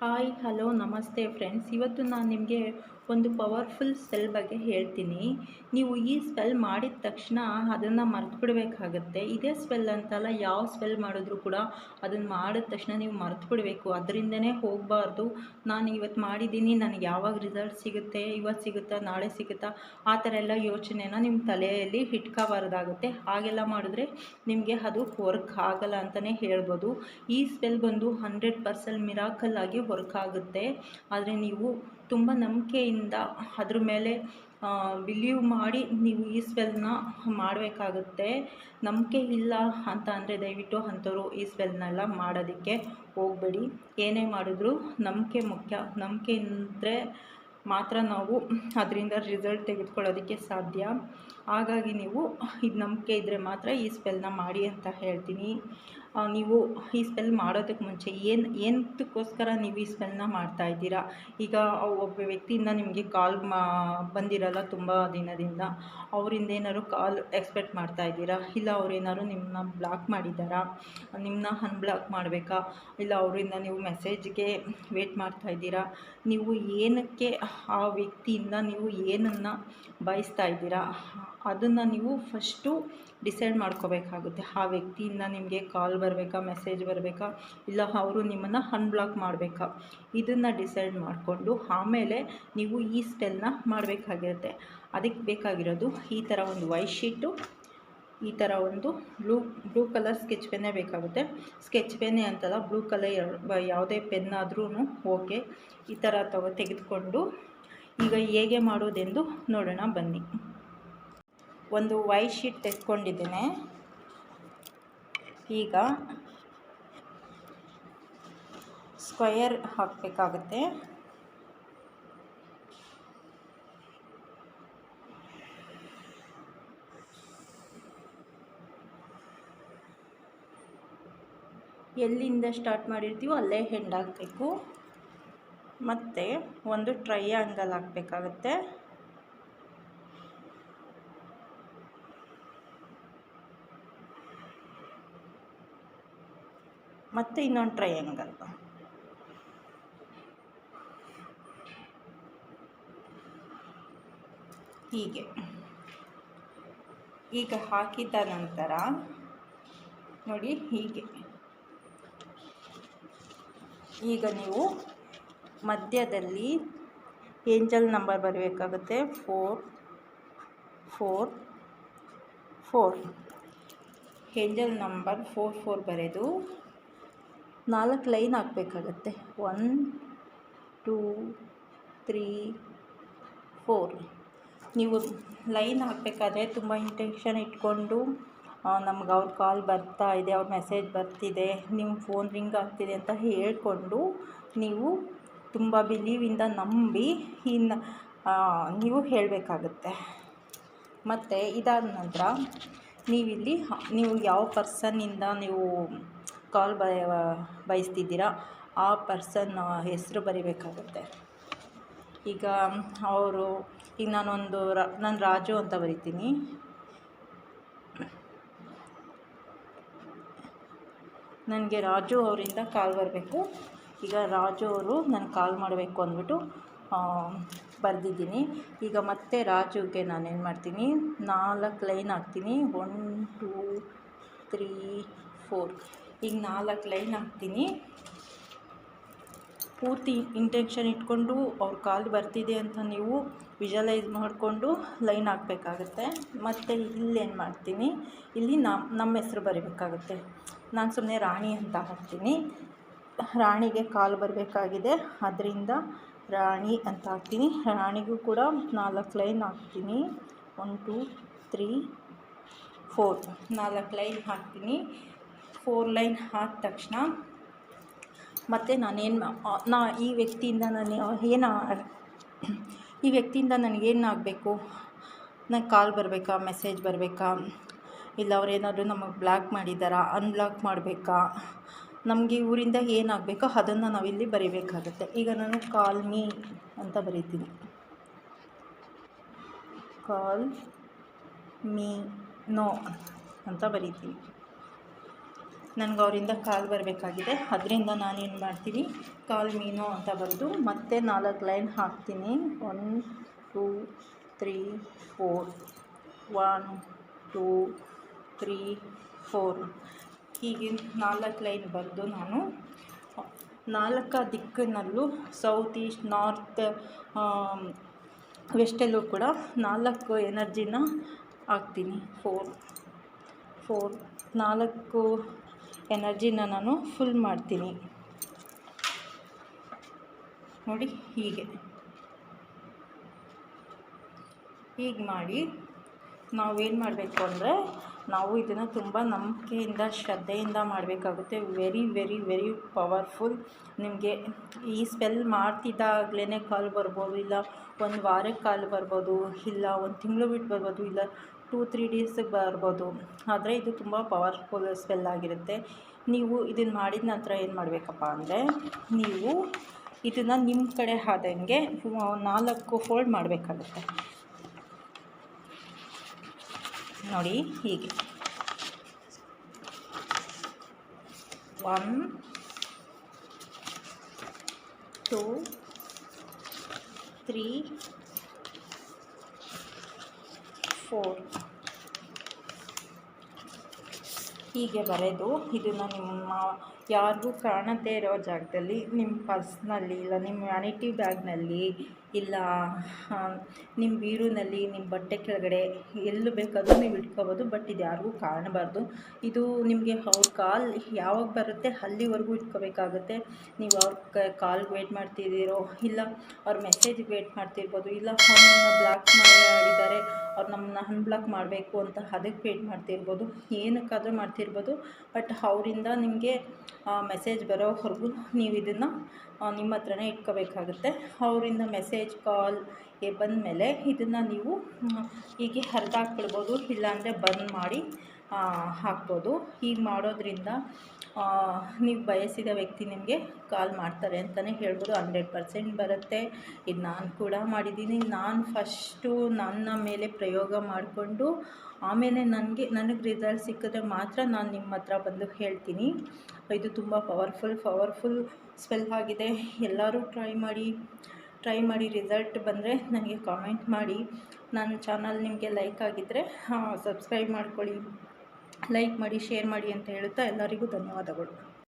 Hi hello ನಮಸ್ತೆ friends ಇವತ್ತು ನಾನು ನಿಮಗೆ ಒಂದು ಪವರ್ಫುಲ್ ಸ್ಪೆಲ್ ಬಗ್ಗೆ ಹೇಳ್ತೀನಿ. ನೀವು ಈ ಸ್ಪೆಲ್ ಮಾಡಿದ ತಕ್ಷಣ ಅದನ್ನು ಮರೆತು ಬಿಡಬೇಕಾಗತ್ತೆ ಇದೇ ಸ್ಪೆಲ್ ಅಂತಲ್ಲ ಯಾವ ಸ್ಪೆಲ್ ಮಾಡಿದ್ರು ಕೂಡ ಅದನ್ನು ಮಾಡಿದ ತಕ್ಷಣ ನೀವು ಮರೆತು ಬಿಡಬೇಕು ಅದರಿಂದನೇ ಹೋಗಬಾರ್ದು. ನಾನು ಇವತ್ತು ಮಾಡಿದ್ದೀನಿ, ನನಗೆ ಯಾವಾಗ ರಿಸಲ್ಟ್ ಸಿಗುತ್ತೆ ಇವತ್ತು ಸಿಗುತ್ತಾ, ನಾಳೆ ಸಿಗುತ್ತಾ, ಆ ಥರ ಎಲ್ಲ ಯೋಚನೆನ ನಿಮ್ಮ ತಲೆಯಲ್ಲಿ ಇಟ್ಕೋಬಾರ್ದಾಗುತ್ತೆ ಹಾಗೆಲ್ಲ ಮಾಡಿದ್ರೆ ನಿಮಗೆ ಅದು ವರ್ಕ್ ಆಗಲ್ಲ ಅಂತಲೇ ಹೇಳ್ಬೋದು. ಈ ಸ್ಪೆಲ್ ಬಂದು ಹಂಡ್ರೆಡ್ ಪರ್ಸೆಂಟ್ ಮಿರಾಕಲ್ ಆಗಿ ವರ್ಕ್ ಆಗುತ್ತೆ ಆದರೆ ನೀವು ತುಂಬ ನಂಬಿಕೆಯಿಂದ ಅದ್ರ ಮೇಲೆ ಬಿಲೀವ್ ಮಾಡಿ ನೀವು ಈ ಸ್ಪೆಲ್ನ ಮಾಡಬೇಕಾಗುತ್ತೆ. ನಂಬಿಕೆ ಇಲ್ಲ ಅಂತ ಅಂದರೆ ದಯವಿಟ್ಟು ಅಂಥವ್ರು ಈ ಸ್ವೆಲ್ನೆಲ್ಲ ಮಾಡೋದಕ್ಕೆ ಹೋಗಬೇಡಿ. ಏನೇ ಮಾಡಿದ್ರು ನಂಬಿಕೆ ಮುಖ್ಯ. ನಂಬಿಕೆ ಇದ್ದರೆ ಮಾತ್ರ ನಾವು ಅದರಿಂದ ರಿಸಲ್ಟ್ ತೆಗೆದುಕೊಳ್ಳೋದಕ್ಕೆ ಸಾಧ್ಯ. ಹಾಗಾಗಿ ನೀವು, ಇದು ನಂಬಿಕೆ ಇದ್ದರೆ ಮಾತ್ರ ಈ ಸ್ಪೆಲ್ನ ಮಾಡಿ ಅಂತ ಹೇಳ್ತೀನಿ. ನೀವು ಈ ಸ್ಪೆಲ್ ಮಾಡೋದಕ್ಕೆ ಮುಂಚೆ ಏನು ಏನಕ್ಕೋಸ್ಕರ ನೀವು ಈ ಸ್ಪೆಲ್ನ ಮಾಡ್ತಾ ಇದ್ದೀರಾ? ಈಗ ಒಬ್ಬ ವ್ಯಕ್ತಿಯಿಂದ ನಿಮಗೆ ಕಾಲ್ ಮಾ, ಬಂದಿರಲ್ಲ ತುಂಬ ದಿನದಿಂದ. ಅವರಿಂದ ಏನಾದ್ರು ಕಾಲ್ ಎಕ್ಸ್ಪೆಕ್ಟ್ ಮಾಡ್ತಾ ಇದ್ದೀರಾ? ಇಲ್ಲ ಅವ್ರೇನಾದ್ರು ನಿಮ್ಮನ್ನ ಬ್ಲಾಕ್ ಮಾಡಿದ್ದಾರಾ? ನಿಮ್ಮನ್ನ ಅನ್ಬ್ಲಾಕ್ ಮಾಡಬೇಕಾ? ಇಲ್ಲ ಅವರಿಂದ ನೀವು ಮೆಸೇಜ್ಗೆ ವೇಟ್ ಮಾಡ್ತಾ ಇದ್ದೀರಾ? ನೀವು ಏನಕ್ಕೆ ಆ ವ್ಯಕ್ತಿಯಿಂದ ನೀವು ಏನನ್ನು ಬಯಸ್ತಾ ಇದ್ದೀರಾ? ಅದನ್ನು ನೀವು ಫಸ್ಟು ಡಿಸೈಡ್ ಮಾಡ್ಕೋಬೇಕಾಗುತ್ತೆ. ಆ ವ್ಯಕ್ತಿಯಿಂದ ನಿಮಗೆ ಕಾಲ್ ಬರಬೇಕಾ ಮೆಸೇಜ್ ಬರಬೇಕಾ, ಇಲ್ಲ ಅವರು ನಿಮ್ಮನ್ನು ಅನ್ಬ್ಲಾಕ್ ಮಾಡಬೇಕಾ? ಇದನ್ನು ಡಿಸೈಡ್ ಮಾಡಿಕೊಂಡು ಆಮೇಲೆ ನೀವು ಈ ಸ್ಟೆಲ್ನ ಮಾಡಬೇಕಾಗಿರುತ್ತೆ. ಅದಕ್ಕೆ ಬೇಕಾಗಿರೋದು ಈ ಥರ ಒಂದು ವೈಟ್ ಶೀಟು ಈ ಥರ ಒಂದು ಬ್ಲೂ ಬ್ಲೂ ಕಲರ್ ಸ್ಕೆಚ್ ಪೆನ್ನೇ ಬೇಕಾಗುತ್ತೆ. ಸ್ಕೆಚ್ ಪೆನ್ನೇ ಅಂತಲ್ಲ ಬ್ಲೂ ಕಲರ್ ಯಾವುದೇ ಪೆನ್ ಆದ್ರೂ ಓಕೆ ಈ ಥರ ತಗೋ, ತೆಗೆದುಕೊಂಡು ಈಗ ಹೇಗೆ ಮಾಡೋದೆಂದು ನೋಡೋಣ ಬನ್ನಿ. ಒಂದು ವೈಟ್ ಶೀಟ್ ತೆಕ್ಕೊಂಡಿದ್ದೇನೆ. ಈಗ ಸ್ಕ್ವಯರ್ ಹಾಕಬೇಕಾಗುತ್ತೆ. ಎಲ್ಲಿಂದ ಸ್ಟಾರ್ಟ್ ಮಾಡಿರ್ತೀವೋ ಅಲ್ಲೇ ಹೆಂಡ್ ಹಾಕಬೇಕು. ಮತ್ತು ಒಂದು ಟ್ರೈಯಾಂಗಲ್ ಹಾಕಬೇಕಾಗತ್ತೆ. ಮತ್ತು ಇನ್ನೊಂದು ಟ್ರಯಾಂಗಲ್ ಹೀಗೆ. ಈಗ ಹಾಕಿದ ನಂತರ ನೋಡಿ ಹೀಗೆ. ಈಗ ನೀವು ಮಧ್ಯದಲ್ಲಿ ಏಂಜಲ್ ನಂಬರ್ ಬರಬೇಕಾಗುತ್ತೆ. Four four four angel number four four ಬರೆದು ನಾಲ್ಕು ಲೈನ್ ಹಾಕಬೇಕಾಗತ್ತೆ. One, two, three, four. ನೀವು ಲೈನ್ ಹಾಕಬೇಕಾದ್ರೆ ತುಂಬ ಇಂಟೆನ್ಷನ್ ಇಟ್ಕೊಂಡು ನಮ್ಗೆ ಅವ್ರ ಕಾಲ್ ಬರ್ತಾ ಇದೆ, ಅವ್ರ ಮೆಸೇಜ್ ಬರ್ತಿದೆ, ನಿಮ್ಮ ಫೋನ್ ರಿಂಗ್ ಆಗ್ತಿದೆ ಅಂತ ಹೇಳಿಕೊಂಡು ನೀವು ತುಂಬ ಬಿಲೀವಿಂದ ನಂಬಿ ಇನ್ನು ನೀವು ಹೇಳಬೇಕಾಗುತ್ತೆ. ಮತ್ತು ಇದಾದ ನಂತರ ನೀವಿಲ್ಲಿ, ನೀವು ಯಾವ ಪರ್ಸನ್ನಿಂದ ನೀವು ಕಾಲ್ ಬ ಬಯಸ್ತಿದ್ದೀರಾ? ಆ ಪರ್ಸನ್ ಹೆಸರು ಬರಿಬೇಕಾಗುತ್ತೆ. ಈಗ ಅವರು, ಈಗ ನಾನೊಂದು ರ, ನಾನು ರಾಜು ಅಂತ ಬರಿತೀನಿ. ನನಗೆ ರಾಜು ಅವರಿಂದ ಕಾಲ್ ಬರಬೇಕು. ಈಗ ರಾಜು ಅವರು ನಾನು ಕಾಲ್ ಮಾಡಬೇಕು ಅಂದ್ಬಿಟ್ಟು ಬರೆದಿದ್ದೀನಿ. ಈಗ ಮತ್ತೆ ರಾಜುಗೆ ನಾನೇನು ಮಾಡ್ತೀನಿ? ನಾಲ್ಕು ಲೈನ್ ಹಾಕ್ತೀನಿ. ಒನ್ ಟೂ ತ್ರೀ ಫೋರ್ ಈಗ ನಾಲ್ಕು ಲೈನ್ ಹಾಕ್ತೀನಿ. ಪೂರ್ತಿ ಇಂಟೆನ್ಷನ್ ಇಟ್ಕೊಂಡು ಅವ್ರ ಕಾಲು ಬರ್ತಿದೆ ಅಂತ ನೀವು ವಿಜುವಲೈಸ್ ಮಾಡಿಕೊಂಡು ಲೈನ್ ಹಾಕಬೇಕಾಗತ್ತೆ. ಮತ್ತು ಇಲ್ಲೇನು ಮಾಡ್ತೀನಿ? ಇಲ್ಲಿ ನಮ್ಮ ನಮ್ಮ ಹೆಸ್ರು ಬರಿಬೇಕಾಗುತ್ತೆ. ನಾನು ಸುಮ್ಮನೆ ರಾಣಿ ಅಂತ ಹಾಕ್ತೀನಿ. ರಾಣಿಗೆ ಕಾಲು ಬರಬೇಕಾಗಿದೆ. ಅದರಿಂದ ರಾಣಿ ಅಂತ ಹಾಕ್ತೀನಿ. ರಾಣಿಗೂ ಕೂಡ ನಾಲ್ಕು ಲೈನ್ ಹಾಕ್ತೀನಿ. ಒನ್ ಟೂ ತ್ರೀ ಫೋರ್ ನಾಲ್ಕು ಲೈನ್ ಹಾಕ್ತೀನಿ. ಫೋರ್ ಲೈನ್ ಆದ ತಕ್ಷಣ ಮತ್ತು ನಾನೇನು ನಾ ಈ ವ್ಯಕ್ತಿಯಿಂದ ನಾನು ಏನು ಈ ವ್ಯಕ್ತಿಯಿಂದ ನನಗೇನು ಆಗಬೇಕು ನಂಗೆ ಕಾಲ್ ಬರಬೇಕಾ? ಮೆಸೇಜ್ ಬರಬೇಕಾ? ಇಲ್ಲ ಅವ್ರೇನಾದರೂ ನಮಗೆ ಬ್ಲಾಕ್ ಮಾಡಿದ್ದಾರಾ? ಅನ್ಬ್ಲಾಕ್ ಮಾಡಬೇಕಾ? ನಮಗೆ ಊರಿಂದ ಏನಾಗಬೇಕೋ ಅದನ್ನು ನಾವಿಲ್ಲಿ ಬರಿಬೇಕಾಗುತ್ತೆ. ಈಗ ನಾನು ಕಾಲ್ ಮೀ ಅಂತ ಬರೀತೀನಿ. ಕಾಲ್ ಮೀ ನೋ ಅಂತ ಬರಿತೀನಿ. ನನಗೆ ಅವರಿಂದ ಕಾಲ್ ಬರಬೇಕಾಗಿದೆ. ಅದರಿಂದ ನಾನೇನು ಮಾಡ್ತೀನಿ, ಕಾಲ್ ಮೀನು ಅಂತ ಬರೆದು ಮತ್ತೆ ನಾಲ್ಕು ಲೈನ್ ಹಾಕ್ತೀನಿ. One, two, three, four. One, two, three, four. ಹೀಗೆ ನಾಲ್ಕು ಲೈನ್ ಬರೆದು ನಾನು, ನಾಲ್ಕು ದಿಕ್ಕಿನಲ್ಲೂ ಸೌತ್, ಈಸ್ಟ್, ನಾರ್ತ್ ವೆಸ್ಟಲ್ಲೂ ಕೂಡ ನಾಲ್ಕು ಎನರ್ಜಿನ ಹಾಕ್ತೀನಿ. ಫೋರ್ ಫೋರ್, ನಾಲ್ಕು ಎನರ್ಜಿನ ನಾನು ಫುಲ್ ಮಾಡ್ತೀನಿ. ನೋಡಿ ಹೀಗೆ. ಹೀಗೆ ಮಾಡಿ ನಾವೇನು ಮಾಡಬೇಕು ಅಂದರೆ ನಾವು ಇದನ್ನು ತುಂಬ ನಂಬಿಕೆಯಿಂದ, ಶ್ರದ್ಧೆಯಿಂದ ಮಾಡಬೇಕಾಗುತ್ತೆ. ವೆರಿ ವೆರಿ ವೆರಿ ಪವರ್ಫುಲ್ ನಿಮಗೆ ಈ ಸ್ಪೆಲ್ ಮಾಡ್ತಿದ್ದಾಗಲೇ ಕಾಲು ಬರ್ಬೋದು, ಇಲ್ಲ ಒಂದು ವಾರಕ್ಕೆ ಕಾಲು ಬರ್ಬೋದು, ಇಲ್ಲ ಒಂದು ತಿಂಗಳು ಬಿಟ್ಟು ಬರ್ಬೋದು, ಇಲ್ಲ ಟೂ ತ್ರೀ ಡೇಸಿಗೆ ಬರ್ಬೋದು. ಆದರೆ ಇದು ತುಂಬ ಪವರ್ಫುಲ್ ಸ್ಪೆಲ್ ಆಗಿರುತ್ತೆ. ನೀವು ಇದನ್ನು ಮಾಡಿದ ನಂತರ ಏನು ಮಾಡಬೇಕಪ್ಪ ಅಂದರೆ, ನೀವು ಇದನ್ನು ನಿಮ್ಮ ಕಡೆ ಆದಂಗೆ ನಾಲ್ಕು ಫೋಲ್ಡ್ ಮಾಡಬೇಕಾಗುತ್ತೆ. ನೋಡಿ ಹೀಗೆ. ಒನ್ ಟೂ ತ್ರೀ ಫೋರ್ ಹೀಗೆ ಬರೆದು ಇದನ್ನು ನಿಮ್ಮ ಯಾರಿಗೂ ಕಾಣದೇ ಇರೋ ಜಾಗದಲ್ಲಿ ನಿಮ್ಮ ಪರ್ಸ್ನಲ್ಲಿ ಇಲ್ಲ, ನಿಮ್ಮ ವ್ಯಾನಿಟಿ ಬ್ಯಾಗ್ನಲ್ಲಿ ಇಲ್ಲ ನಿಮ್ಮ ಬೀರುನಲ್ಲಿ, ನಿಮ್ಮ ಬಟ್ಟೆ ಕೆಳಗಡೆ ಎಲ್ಲೂ ಬೇಕಾದರೂ ನೀವು ಇಟ್ಕೋಬೋದು, ಬಟ್ ಇದು ಯಾರಿಗೂ ಕಾಣಬಾರ್ದು. ಇದು ನಿಮಗೆ ಅವ್ರ ಕಾಲ್ ಯಾವಾಗ ಬರುತ್ತೆ ಅಲ್ಲಿವರೆಗೂ ಇಟ್ಕೋಬೇಕಾಗುತ್ತೆ. ನೀವು ಅವ್ರ ಕಾಲ್ಗೆ ವೇಟ್ ಮಾಡ್ತಿದ್ದೀರೋ, ಇಲ್ಲ ಅವ್ರ ಮೆಸೇಜಿಗೆ ವೇಟ್ ಮಾಡ್ತಿರ್ಬೋದು, ಇಲ್ಲ ಅವ್ರನ್ನ ಬ್ಲಾಕ್ ಮಾಡಿದ್ದಾರೆ, ಅವ್ರು ನಮ್ಮನ್ನ ಅನ್ಬ್ಲಾಕ್ ಮಾಡಬೇಕು ಅಂತ ಅದಕ್ಕೆ ವೇಟ್ ಮಾಡ್ತಿರ್ಬೋದು. ಏನಕ್ಕಾದರೂ ಮಾಡ್ತಿರ್ಬೋದು, ಬಟ್ ಅವರಿಂದ ನಿಮಗೆ ಮೆಸೇಜ್ ಬರೋವರೆಗೂ ನೀವು ಇದನ್ನು ನಿಮ್ಮ ಹತ್ರನೇ ಇಟ್ಕೋಬೇಕಾಗುತ್ತೆ. ಅವರಿಂದ ಮೆಸೇಜ್ ಕಾಲ್ ಬಂದ ಬಂದಮೇಲೆ ಇದನ್ನು ನೀವು ಹೀಗೆ ಹರಿದಾಕ್ಬಿಡ್ಬೋದು, ಇಲ್ಲಾಂದರೆ ಬಂದ್ ಮಾಡಿ ಹಾಕ್ಬೋದು. ಹೀಗೆ ಮಾಡೋದ್ರಿಂದ ನೀವು ಬಯಸಿದ ವ್ಯಕ್ತಿ ನಿಮಗೆ ಕಾಲ್ ಮಾಡ್ತಾರೆ ಅಂತಲೇ ಹೇಳ್ಬೋದು. ಹಂಡ್ರೆಡ್ ಪರ್ಸೆಂಟ್ ಬರುತ್ತೆ. ಇದು ನಾನು ಕೂಡ ಮಾಡಿದ್ದೀನಿ. ನಾನು ಫಸ್ಟು ನನ್ನ ಮೇಲೆ ಪ್ರಯೋಗ ಮಾಡಿಕೊಂಡು ಆಮೇಲೆ ನನಗೆ ನನಗೆ ರಿಸಲ್ಟ್ ಸಿಕ್ಕಿದ್ರೆ ಮಾತ್ರ ನಾನು ನಿಮ್ಮ ಹತ್ರ ಬಂದು ಹೇಳ್ತೀನಿ. ಇದು ತುಂಬ ಪವರ್ಫುಲ್ ಪವರ್ಫುಲ್ ಸ್ಪೆಲ್ ಆಗಿದೆ. ಎಲ್ಲರೂ ಟ್ರೈ ಮಾಡಿ ಟ್ರೈ ಮಾಡಿ ರಿಸಲ್ಟ್ ಬಂದರೆ ನನಗೆ ಕಾಮೆಂಟ್ ಮಾಡಿ. ನನ್ನ ಚಾನಲ್ ನಿಮಗೆ ಲೈಕ್ ಆಗಿದ್ದರೆ ಸಬ್ಸ್ಕ್ರೈಬ್ ಮಾಡ್ಕೊಳ್ಳಿ. ಲೈಕ್ ಮಾಡಿ ಶೇರ್ ಮಾಡಿ ಅಂತ ಹೇಳುತ್ತಾ ಎಲ್ಲರಿಗೂ ಧನ್ಯವಾದಗಳು.